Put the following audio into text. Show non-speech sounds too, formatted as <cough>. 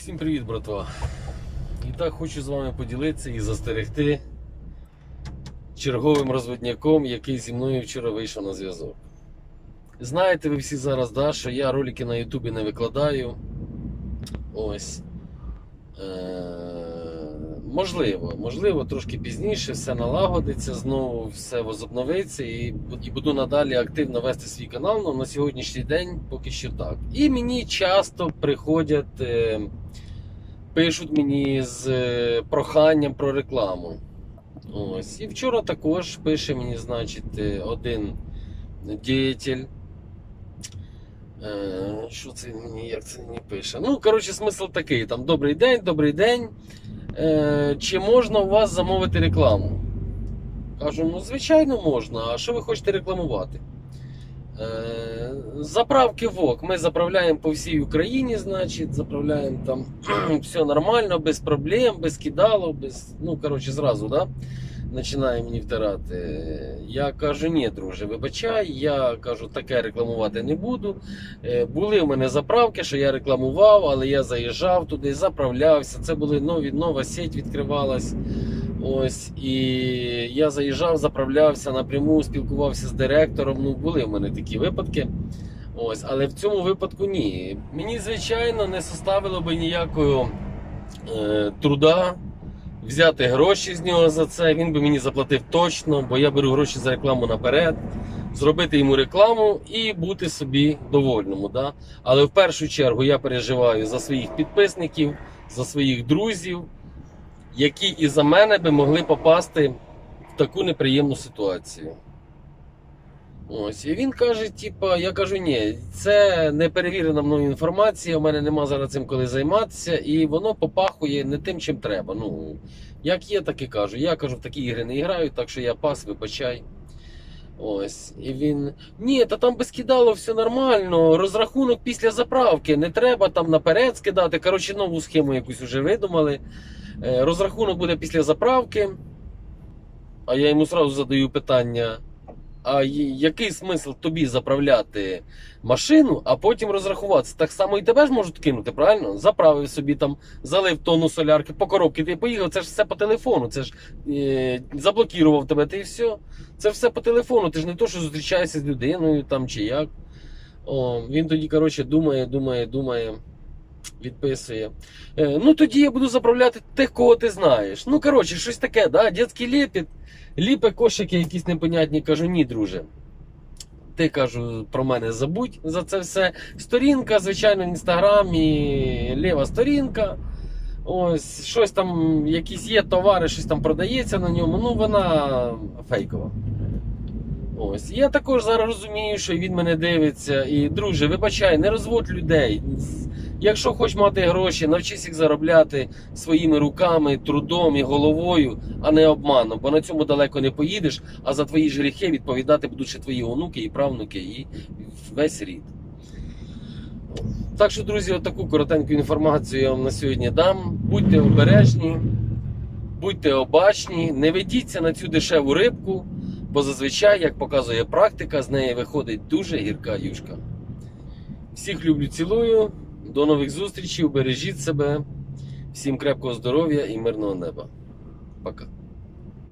Всім привіт, братва. І так хочу з вами поділитися і застерегти черговим розводняком, який зі мною вчора вийшов на зв'язок. Знаєте ви всі зараз, да, що я ролики на Ютубі не викладаю. Ось. Е- можливо, можливо, трошки пізніше все налагодиться, знову все возобновиться і, і буду надалі активно вести свій канал. але на сьогоднішній день поки що так. І мені часто приходять, е, пишуть мені з е, проханням про рекламу. Ось. І вчора також пише мені, значить, е, один діятель. Що це мені, як це мені пише? Ну, коротше, смисл такий: там добрий день, добрий день. Е, Чи можна у вас замовити рекламу? Кажу, ну звичайно можна. А що ви хочете рекламувати? Е, Заправки ВОК. Ми заправляємо по всій Україні, значить, заправляємо там <clears throat> все нормально, без проблем, без кидалу, без. Ну, коротше, зразу, да? Починає мені втирати. Я кажу, ні, друже, вибачай, я кажу, таке рекламувати не буду. Е, Були в мене заправки, що я рекламував, але я заїжджав туди, заправлявся. Це були нові, нова сеть відкривалась. Ось, і я заїжджав, заправлявся напряму, спілкувався з директором. Ну, були в мене такі випадки. Ось, але в цьому випадку ні. Мені, звичайно, не составило би ніякого е, труда взяти гроші з нього за це. Він би мені заплатив точно, бо я беру гроші за рекламу наперед, зробити йому рекламу і бути собі довольному. Да? Але в першу чергу я переживаю за своїх підписників, за своїх друзів, які і за мене би могли попасти в таку неприємну ситуацію. Ось, і він каже: типа, я кажу, ні, це не перевірена мною інформація, у мене нема зараз цим коли займатися, і воно попахує не тим, чим треба. Ну, як є, так і кажу. Я кажу, в такі ігри не граю, так що я пас, вибачай. Ось, і він. Ні, та там би скидало все нормально. Розрахунок після заправки. Не треба там наперед скидати. Коротше, нову схему якусь вже видумали. Е, Розрахунок буде після заправки. А я йому сразу задаю питання: а який смисл тобі заправляти машину, а потім розрахуватися? Так само і тебе ж можуть кинути, правильно? Заправив собі там, залив тонну солярки по коробці, ти поїхав, це ж все по телефону. Це ж е, заблокував тебе, ти і все. Це все по телефону. Ти ж не то, що зустрічаєшся з людиною там чи як. О, він тоді, коротше, думає, думає, думає, відписує. Е, ну тоді я буду заправляти тих, кого ти знаєш. Ну, коротше, щось таке, да? дітський лепіт, ліпе кошики якісь непонятні. Кажу, ні, друже. Ти кажу, про мене забудь за це все. Сторінка, звичайно, в інстаграмі, ліва сторінка. Ось, щось там, якісь є товари, щось там продається на ньому, ну вона фейкова. Ось. Я також зараз розумію, що він мене дивиться. І, друже, вибачай, не розводь людей. Якщо хочеш мати гроші, навчись їх заробляти своїми руками, трудом і головою, а не обманом, бо на цьому далеко не поїдеш, а за твої ж гріхи відповідати будуть ще твої онуки і правнуки, і весь рід. Так що, друзі, отаку коротеньку інформацію я вам на сьогодні дам. Будьте обережні, будьте обачні, не ведіться на цю дешеву рибку, бо зазвичай, як показує практика, з неї виходить дуже гірка юшка. Всіх люблю, цілую. До нових зустрічей, бережіть себе. Всім крепкого здоров'я і мирного неба. Пока.